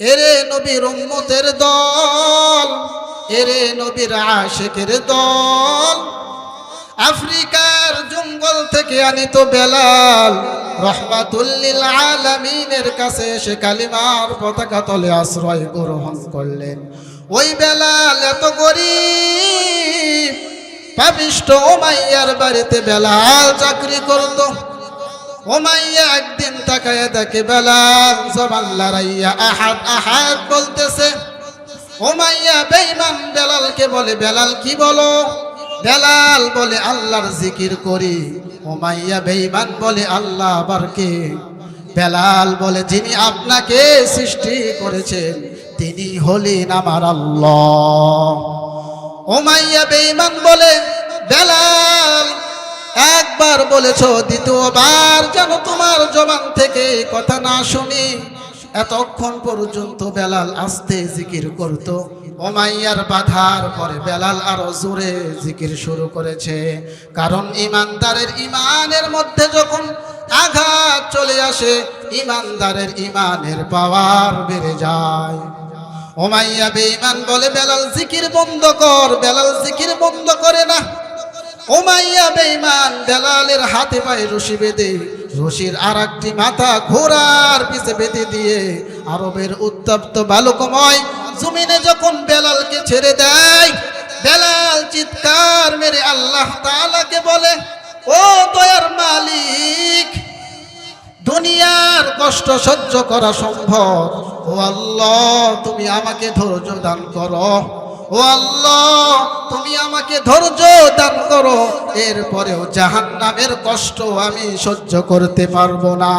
এরে নবীর উম্মতের দল, এরে নবীর আশেকের দল। আফ্রিকার জঙ্গল থেকে আনিত বেলাল রহমাতুল্লিল আলামিনের কাছে এসে কালিমার পতাকা তলে আশ্রয় গ্রহণ করলেন। ওই বেলাল এত গরিব, পাপিষ্ট ওমাইয়ার বাড়িতে বেলাল চাকরি করতো। ওমাইয়া একদিন তাকায় দেখে বেলাল জবান লড়াইয়া আহাদ আহাদ, বলতেছে। ওমাইয়া বেঈমান বেলালকে বলে, বেলাল, কি বলো? বেলাল বলে, আল্লাহর জিকির করি। ওমাইয়া বেঈমান বলে, আল্লাহ আবার বেলাল বলে, যিনি আপনাকে সৃষ্টি করেছেন, তিনি হলেন আমার আল্লাহ। ওমাইয়া বেঈমান বলে, বেলাল একবার বলেছ দ্বিতীয়বার যেন তোমার জবান থেকে কথা না শুনি। এতক্ষণ পর্যন্ত বেলাল আস্তে জিকির করত। ওমাইয়ার বাধার পরে বেলাল আরও জোরে জিকির শুরু করেছে। কারণ ইমানদারের ইমানের মধ্যে যখন আঘাত চলে আসে, ইমানদারের ইমানের পাওয়ার বেড়ে যায়। ওমাইয়া বেঈমান বলে, বেলাল জিকির বন্ধ কর, বেলাল জিকির বন্ধ করে না। ওমাইয়া বেঈমান বেলালের হাতে পায়ে রশি বেঁধে, রশির আর একটি মাথা ঘোড়ার পিছে বেঁধে দিয়ে আরবের উত্তপ্ত বালুকময় জমিনে যখন বেলালকে ছেড়ে দেয়, বেলাল চিৎকার মেরে আল্লাহ তাআলাকে বলে, ও দয়ার মালিক, দুনিয়ার কষ্ট সহ্য করা সম্ভব। ও আল্লাহ, তুমি আমাকে ধৈর্য দান করো। ও তুমি আমাকে ধৈর্য দান করো, এরপরেও জাহান নামের কষ্ট আমি সহ্য করতে পারব না।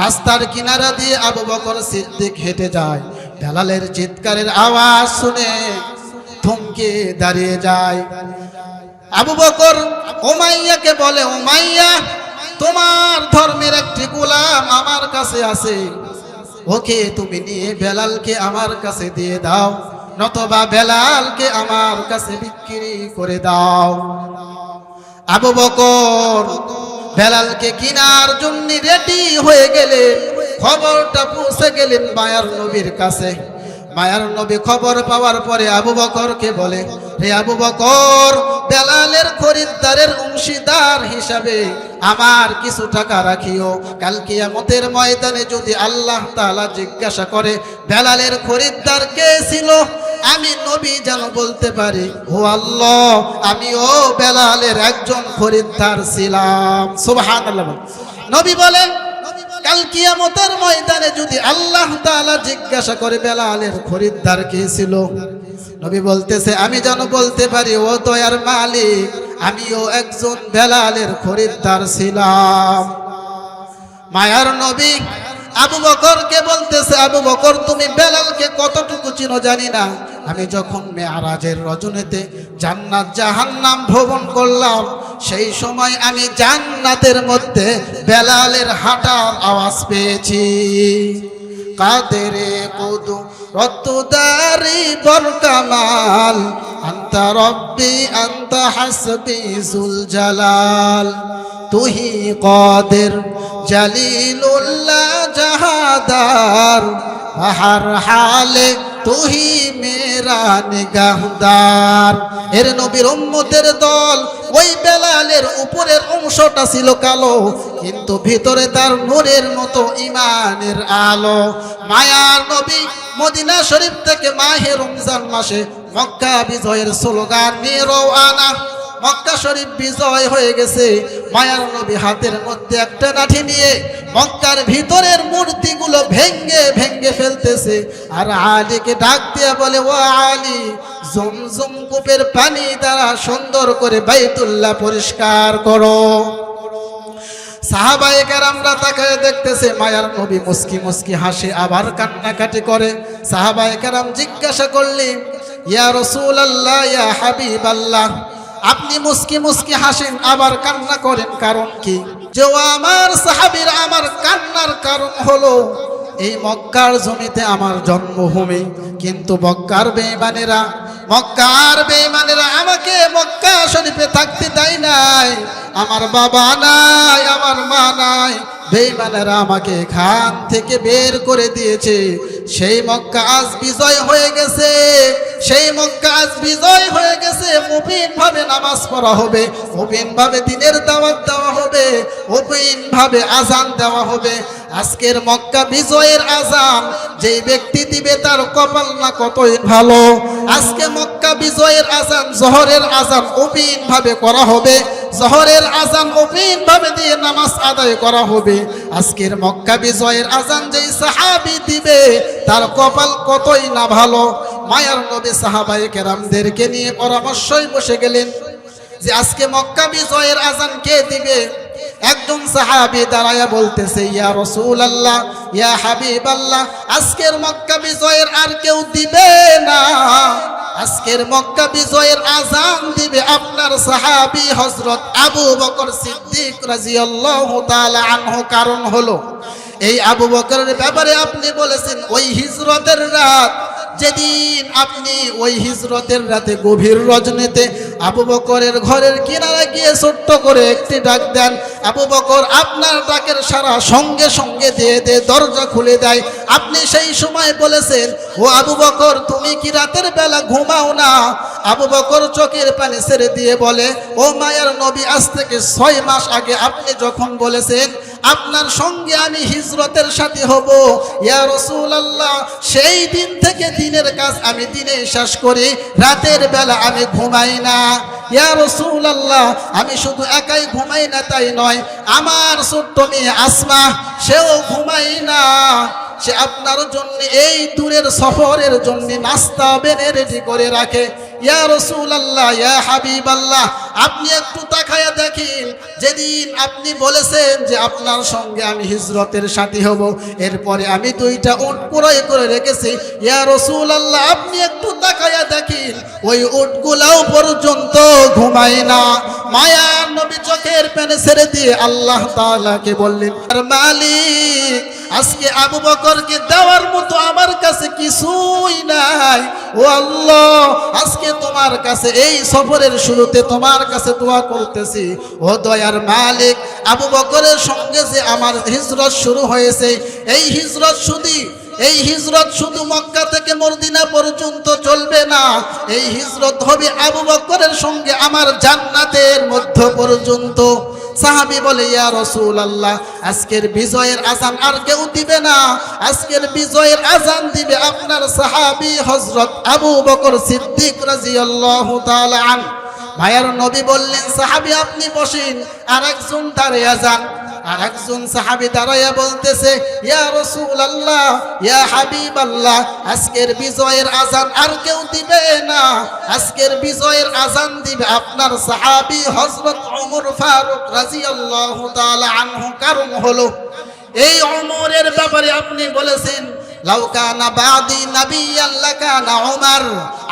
রাস্তার কিনারা দিয়ে আবু বকর সিদ্দিক হেঁটে যায় বেলালের চিৎকারের আওয়াজ শুনে থমকে দাঁড়িয়ে যায়। আবু বকর ওমাইয়াকে বলে ওমাইয়া তোমার ধর্মের একটি গোলাম আমার কাছে আছে। ওকে তুমি নিয়ে বেলালকে আমার কাছে দিয়ে দাও। নতবা বেলালকে আমার কাছে বিক্রি করে দাও। আবু বকর বেলালকে কিনার জন্য রেডি হয়ে গেলে খবরটা পৌঁছে গেলেন মায়ার নবীর কাছে। মায়ার নবী খবর পাওয়ার পরে আবু বকরকে বলে, হে আবু বকর বেলালের খরিদ্দারের অংশীদার হিসাবে আমার কিছু টাকা রাখিও। কাল কিয়ামতের ময়দানে যদি আল্লাহ তাআলা জিজ্ঞাসা করে বেলালের খরিদ্দার কে ছিল? আমি নবী যেন বলতে পারি, ও আল্লাহ আমি ও বেলালের একজন খরিদ্দার ছিলাম। সুবহানাল্লাহ। নবী বলেন কাল কিয়ামতের ময়দানে যদি আল্লাহ তাআলা জিজ্ঞাসা করে বেলালের খরিদ্দার কে ছিল? নবী বলতেছে, আমি যেন বলতে পারি, ও দয়ার মালিক, আমিও একজন বেলালের খরিদ্দার ছিলাম। মায়ার নবী আবু বকরকে বলতেছে, আবু বকর, তুমি বেলালকে কতটুকু চিনো জানি না আমি যখন মেয়ারাজের রজনীতে জান্নাত জাহান্নাম ভ্রমণ করলাম, সেই সময় আমি জান্নাতের মধ্যে বেলালের হাঁটার আওয়াজ পেয়েছি। কাদেরে কুদু রত্তুদারি বরকামাল, আন্তা রব্বি, আন্তা হাসবি জুল জালাল তুহি কদের জালিলুল্লাহ জাহাদার হর হালে তুহি মেরা নিগাহদার। এর নবীর উম্মতের দল ওই বেলালের উপরের অংশটা ছিল কালো, কিন্তু ভিতরে তার নূরের মতো ইমানের আলো। মায়ার নবী মদিনা শরীফ থেকে মাহে রমজান মাসে মক্কা বিজয়ের স্লোগান নিয়ে রওয়ানা মক্কা শরীফ বিজয় হয়ে গেছে। মায়ার নবী হাতের মধ্যে একটা লাঠি নিয়ে মক্কার ভিতরের মূর্তিগুলো ভেঙ্গে ভেঙ্গে ফেলতেছে। আর আলীকে ডাক দিয়া বলে, ও আলী জমজম কূপের পানি দ্বারা সুন্দর করে বাইতুল্লাহ পরিষ্কার করো। সাহাবাহিকের আমরা তাকায় দেখতেছে, মায়ার নবী মুস্কি মুস্কি হাসে, আবার কান্নাকাটি করে। সাহাবাহিকেরাম জিজ্ঞাসা করলি ইয়া রসুল আল্লাহ ইয়া হাবিব আল্লাহ আপনি মুস্কি মুসকি হাসেন, আবার কান্না করেন। কারণ কি? যে আমার সাহাবীর আমার কান্নার কারণ হলো, এই মক্কার জমিতে আমার জন্মভূমি। কিন্তু মক্কার বেঈমানেরা মক্কার বেঈমানেরা আমাকে মক্কা শরীফে থাকতে দেয় নাই। আমার বাবা নাই, আমার মা নাই বেঈমানেরা আমাকে এখান থেকে বের করে দিয়েছে। সেই মক্কা আজ বিজয় হয়ে গেছে। সেই মক্কা আজ বিজয় হয়ে গেছে। মুবিন ভাবে নামাজ পড়া হবে মুবিন ভাবে দিনের দাওয়াত দেওয়া হবে মুবিন ভাবে আজান দেওয়া হবে। আজকের মক্কা বিজয়ের আজান যেই ব্যক্তি দিবে তার কপাল না কতই ভালো। আজকে মক্কা বিজয়ের আজান জহরের আজান অবিন ভাবে করা হবে। জহরের আজান অবিন ভাবে দিয়ে নামাজ আদায় করা হবে। আজকের মক্কা বিজয়ের আজান যেই সাহাবি দিবে, তার কপাল কতই না ভালো। মায়ার নবী সাহাবাই কেরামদেরকে নিয়ে পরামর্শই বসে গেলেন যে আজকে মক্কা বিজয়ের আজান কে দিবে? একজন সাহাবি দাঁড়ায়া বলতেছে, ইয়া রসুল আল্লাহ ইয়া হাবিব আল্লাহ আজকের মক্কা বিজয়ের আর কেউ দিবে না। আজকের মক্কা বিজয়ের আজান দিবে আপনার সাহাবি হজরত আবু বকর সিদ্দিক তাআলা আনহু। কারণ হলো, এই আবু বকরের ব্যাপারে আপনি বলেছেন, ওই হিজরতের রাত যেদিন আপনি ওই হিজরতের রাতে গভীর রজনীতে আবু বকরের ঘরের কিনারা গিয়ে ছোট্ট করে একটি ডাক দেন, আবু বকর, আপনার ডাকের সারা সঙ্গে সঙ্গে দিয়ে দিয়ে দরজা খুলে দেয়। আপনি সেই সময় বলেছেন, ও আবু বকর, তুমি কি রাতের বেলা ঘুমাও না? আবু বকর চোখের পানি ছেড়ে দিয়ে বলে, ও মায়ার নবী, আজ থেকে ছয় মাস আগে আপনি যখন বলেছেন আপনার সঙ্গে আমি হিজরতের সাথে হব। ইয়া রসুল আল্লাহ সেই দিন থেকে দিনের কাজ আমি দিনে শেষ করি, রাতের বেলা আমি ঘুমাই না। ইয়া রসুল আল্লাহ আমি শুধু একাই ঘুমাই না, তাই নয়, আমার ছোট্ট মেয়ে আসমা, সেও ঘুমাই না। সে আপনার জন্য এই দূরের সফরের জন্য নাস্তা বেনে রেডি করে রাখে। ইয়া রসুল আল্লাহ ইয়া হাবিব আল্লাহ আপনি একটু তাকায়া দেখেন। যেদিন আপনি বলেছেন যে আপনার সঙ্গে আমি হিজরতের সাথী হব, এরপরে আমি দুইটা উট ক্রয় করে রেখেছি। ইয়া রসুল আল্লাহ আপনি একটু তাকায়া দেখেন, ওই উটগুলাও পর্যন্ত ঘুমায় না। মায়া নবী চোখের পেনে ছেড়ে দিয়ে আল্লাহ তাআলাকে বললেন, আর মালিক আজকে আবু বকরকে দেওয়ার মতো আমার কাছে কিছুই নাই। ও আল্লাহ, আজকে তোমার কাছে এই সফরের শুরুতে তোমার কাছে দোয়া করতেছি। ও দয়ার মালিক, আবু বকরের সঙ্গে যে আমার হিজরত শুরু হয়েছে, এই হিজরত শুধু, এই হিজরত শুধু মক্কা থেকে মদিনা পর্যন্ত চলবে না। এই হিজরত হবে আবু বকরের সঙ্গে আমার জান্নাতের মধ্য পর্যন্ত। সাহাবি বলে, ইয়া রসুল আল্লাহ আজকের বিজয়ের আজান আর কেউ দিবে না। আজকের বিজয়ের আজান দিবে আপনার সাহাবি হজরত আবু বকর সিদ্দিক রাজিয়াল্লাহু তাআলা আন ভাইয়ার নবী বললেন, সাহাবি, আপনি বসেন আর একজন দাঁড়িয়ে যান। আর একজন সাহাবি দাঁড়াইয়া বলতেছে, ইয়া রসুল আল্লাহ ইয়া হাবিব আল্লাহ আজকের বিজয়ের আজান আর কেউ দিবে না। আজকের বিজয়ের আজান দিবে আপনার সাহাবি হজরত ওমর ফারুক রাজি আল্লাহ আনহু। কারণ হলো, এই অমরের ব্যাপারে আপনি বলেছেন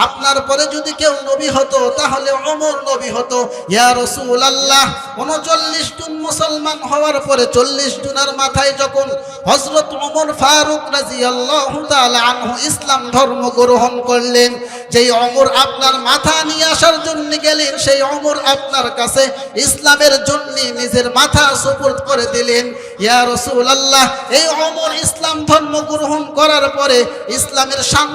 আপনার পরে যদি কেউ নবী হতো, তাহলে অমর নবী হতো। ইয়া আল্লাহ 39 জন মুসলমান হওয়ার পরে 40 জনের মাথায় যখন হজরত অমর ফারুক রাদিয়াল্লাহু আল্লাহ আনহু ইসলাম ধর্ম গ্রহণ করলেন, যেই ওমর আপনার মাথা নিয়ে আসার জন্য গেলেন, সেই ওমর আপনার কাছে ইসলামের জন্য নিজের মাথা সুপুর্দ করে দিলেন। ইয়া রাসূলুল্লাহ, এই ওমর ইসলাম ধর্ম গ্রহণ করার পরে ইসলামের শান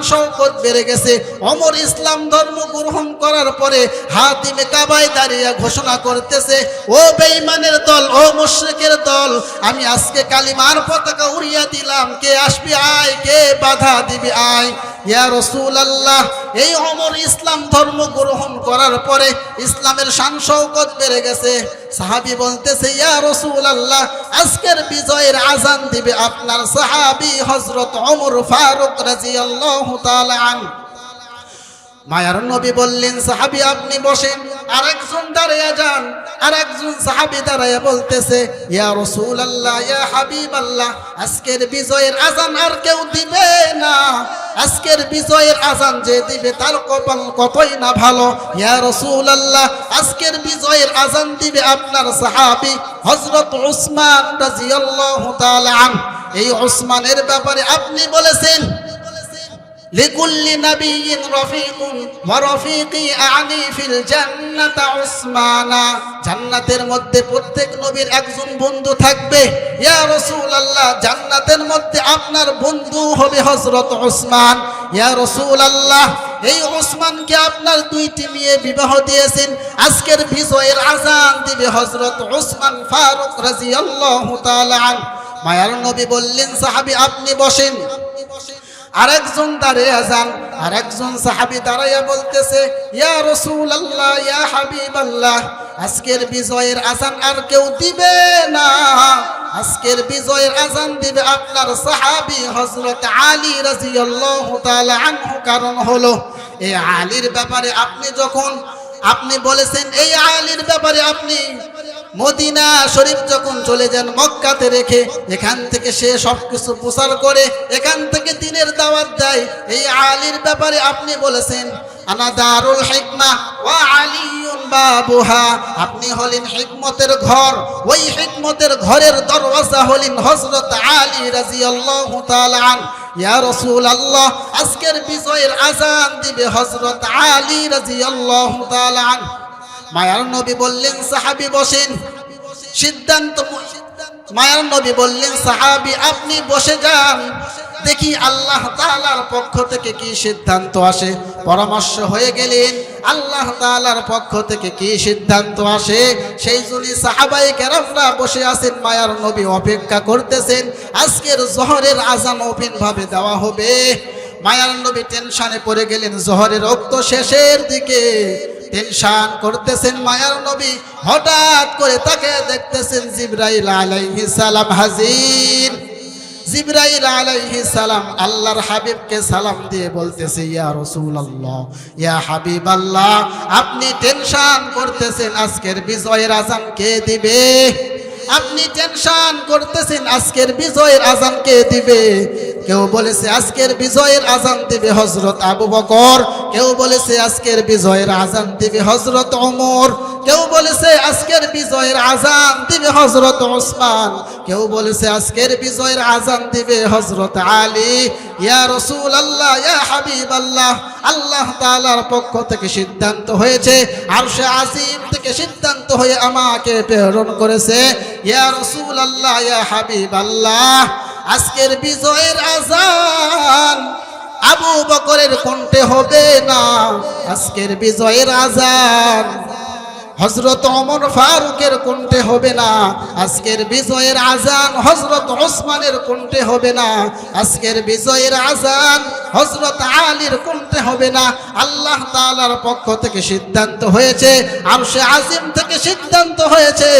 বেড়ে গেছে। অমর ইসলাম ধর্ম গ্রহণ করার পরে হাতিমে কাবায় দাঁড়িয়ে ঘোষণা করতেছে, ও বেঈমানের দল, ও মুশরিকের দল, আমি আজকে কালিমার পতাকা উড়িয়ে দিলাম। কে আসবি? আয়। কে বাধা দিবি? আয়। ইয়া রসুল আল্লাহ এই অমর ইসলাম ধর্ম গ্রহণ করার পরে ইসলামের শান শৌকত বেড়ে গেছে। সাহাবি বলতেছে, ইয়া রসুল আল্লাহ আজকের বিজয়ের আজান দিবে আপনার সাহাবি হজরত অমর ফারুক রাজি আল্লাহ আন মায়ার নবী বললেন, সাহাবি, আপনি বসেন। আর একজন দাঁড়িয়ে যান। আর একজন সাহাবি দাঁড়াইয়া বলতেছে, ইয়া রসুল আল্লাহ ইয়া হাবিব আল্লাহ আজকের বিজয়ের আজান আর কেউ দিবে না। আজকের বিজয়ের আজান যে দিবে তার কপাল কতই না ভালো। ইয়া রসুল আল্লাহ আজকের বিজয়ের আজান দিবে আপনার সাহাবি হজরত উসমান রাজিয়াল্লাহু তাআলা এই উসমানের ব্যাপারে আপনি বলেছেন لكل نبي رفيق ورفيقي أعني في الجنة عثمانا জান্নাতের মধ্যে প্রত্যেক নবীর একজন বন্ধু থাকবে ইয়া রাসূলুল্লাহ জান্নাতের মধ্যে আপনার বন্ধু হবে হযরত ওসমান ইয়া রাসূলুল্লাহ এই ওসমানকে আপনার দুইটি মেয়ে বিবাহ দিয়েছেন আজকের বিজয়ের আজান দিবে হযরত ওসমান ফারুক রাদিয়াল্লাহু তাআলা আন মায়ার নবী বললেন সাহাবী আপনি বসেন আরেকজন দাঁড়িয়ে যান, আরেকজন সাহাবি দাঁড়াইয়া বলতেছে, ইয়া রসুল আল্লাহ ইয়া হাবিব আল্লাহ আজকের বিজয়ের আজান আর কেউ দিবে না। আজকের বিজয়ের আজান দিবে আপনার সাহাবি হজরত আলী তাআলা আনহু। কারণ হলো, এই আলীর ব্যাপারে আপনি যখন, আপনি বলেছেন, এই আলীর ব্যাপারে আপনি মদিনা শরীফ যখন চলে যান মক্কাতে রেখে, এখান থেকে সে সবকিছু প্রচার করে, এখান থেকে দিনের দাওয়াত দেয়। এই আলীর ব্যাপারে আপনি বলেছেন, আনা দারুল হিকমা ওয়া আলিয়ুন বাবুহা। আপনি হলেন হিকমতের ঘর। ওই হিকমতের ঘরের দরওয়াজা হলেন হযরত আলী রাদিয়াল্লাহু তাআলা আন। ইয়া রাসূলুল্লাহ, আজকের বিজয়ের আজান দিবে হযরত আলী রাদিয়াল্লাহু তাআলা আন। মায়ার নবী বললেন, সাহাবি বসেন। সিদ্ধান্ত মায়ার নবী বললেন, সাহাবি, আপনি বসে যান। দেখি আল্লাহ তাআলার পক্ষ থেকে কি সিদ্ধান্ত আসে। পরামর্শ হয়ে গেলেন, আল্লাহ তাআলার পক্ষ থেকে কি সিদ্ধান্ত আসে? সেই জন্য সাহাবাই কেরামরা বসে আছেন, মায়ার নবী অপেক্ষা করতেছেন, আজকের জহরের আজান ওপেন ভাবে দেওয়া হবে। মায়ার নবী টেনশনে পড়ে গেলেন, জহরের রক্ত শেষের দিকে। টেনশন করতেছেন মায়ার নবী, হঠাৎ করে তাকে দেখতেছেন জিব্রাইল আলাইহি সালাম হাজির। জিব্রাইল আলাইহি সালাম আল্লাহর হাবিবকে সালাম দিয়ে বলতেছে, ইয়া রাসূলুল্লাহ, ইয়া হাবিব আল্লাহ আপনি টেনশন করতেছেন, আজকের বিজয়ের আজান কে দিবে? আপনি টেনশন করতেছেন, আজকের বিজয়ের আজান কে দিবে? কেউ বলেছে, আজকের বিজয়ের আজান দিবে হজরত আবু বকর। কেউ বলেছে, আজকের বিজয়ের আজান দিবে হজরত অমর কেউ বলেছে, আজকের বিজয়ের আজান দিবে হজরত ওসমান। কেউ বলেছে, আজকের বিজয়ের আজান দিবে হজরত আলী। ইয়া রসুল আল্লাহ ইয়া হাবিব আল্লাহ আল্লাহ তাআলার পক্ষ থেকে সিদ্ধান্ত হয়েছে আর সে আজিম থেকে সিদ্ধান্ত হয়ে আমাকে প্রেরণ করেছে। ইয়া রসুল হাবিব আল্লাহ আজকের বিজয়ের আজান আবু বকরের কণ্ঠে হবে না। আজকের বিজয়ের আজান হজরত অমর ফারুকের কণ্ঠে হবে না, আজকের বিজয়ের আজান হজরত ওসমানের কণ্ঠে হবে না, আজকের বিজয়ের আজান হজরত আলীর কণ্ঠে হবে না। আল্লাহ তাআলার পক্ষ থেকে সিদ্ধান্ত হয়েছে আর সে আজিম থেকে সিদ্ধান্ত হয়েছে,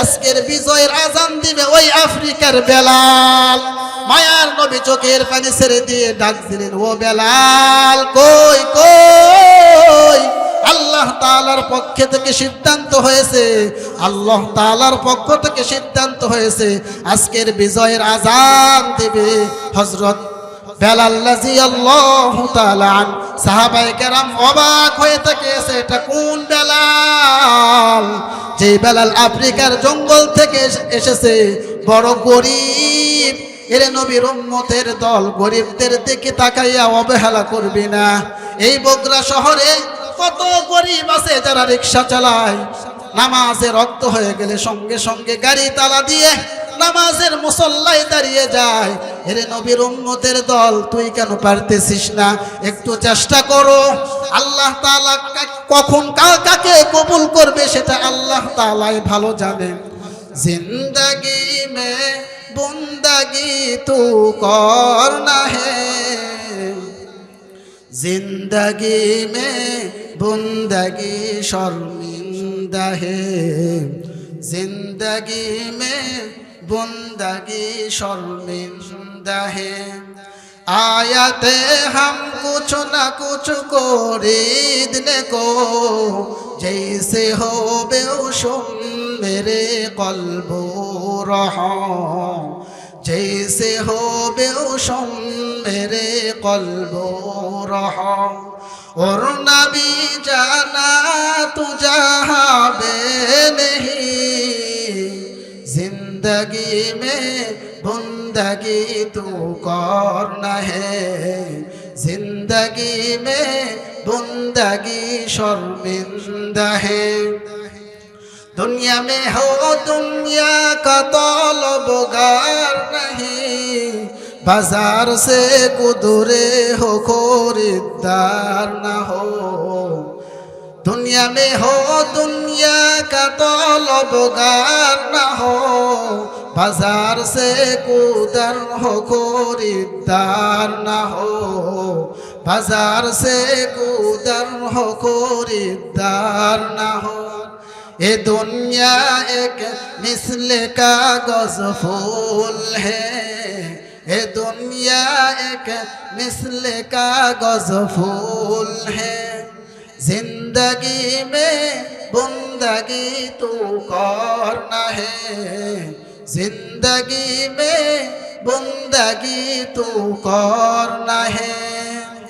আজকের বিজয়ের আজান দিবে ওই আফ্রিকার বেলাল। মায়ার নবী চোখের পানি ছেড়ে দিয়ে ডাক দিলেন, ও বেলাল, কই কই? আল্লাহ তালার পক্ষ থেকে সিদ্ধান্ত হয়েছে। আল্লাহ তালার পক্ষ থেকে সিদ্ধান্ত হয়েছে। আজকের বিজয়ের আজান দেবে হজরত অবাক হয়ে যে বেলাল আফ্রিকার জঙ্গল থেকে এসে- এসেছে, বড় গরিব। এরে নবীর উম্মতের দল গরিবদের দিকে তাকাইয়া অবহেলা করবি না। এই বগুড়া শহরে কত গরিব আছে যারা রিক্সা চালায়? নামাজে রক্ত হয়ে গেলে সঙ্গে সঙ্গে গাড়ি তালা দিয়ে নামাজের মুসল্লাই দাঁড়িয়ে যায়। হেরে নবীর উম্মতের দল, তুই কেন পারতেছিস না? একটু চেষ্টা করো। আল্লাহ তালা কখন কাকে কবুল করবে সেটা আল্লাহ তালাই ভালো জানেন জিন্দাগি মে বন্দাগি তু কর না হে। জিন্দগি মে بندگی شرمندہ ہے زندگی میں بندگی شرمندہ ہے آیت ہم کچھ نہ کچھ خریدنے کو جیسے ہو بے شم میرے قلب رہا جیسے ہو بے شم میرے قلب رہا ওর নবী জানা তু যাবে নেহি জিন্দগি মে বন্দগি তু কর নহে। জিন্দগি মে বন্দগি শর্মিন্দা হে। دنیا میں ہو دنیا کا طالب گار نہیں बाजार से गुदरे हो खरीदार न हो दुनिया में हो दुनिया का तौलबगार न हो बाजार से कुदर हो खरीदार न हो बाजार से कुदर हो खरीदार न हो ये दुनिया एक मिसल कागज फूल है ये दुनिया एक मिसल कागज फूल है जिंदगी में बुंदगी तू करना है जिंदगी में बुंदगी तू करना है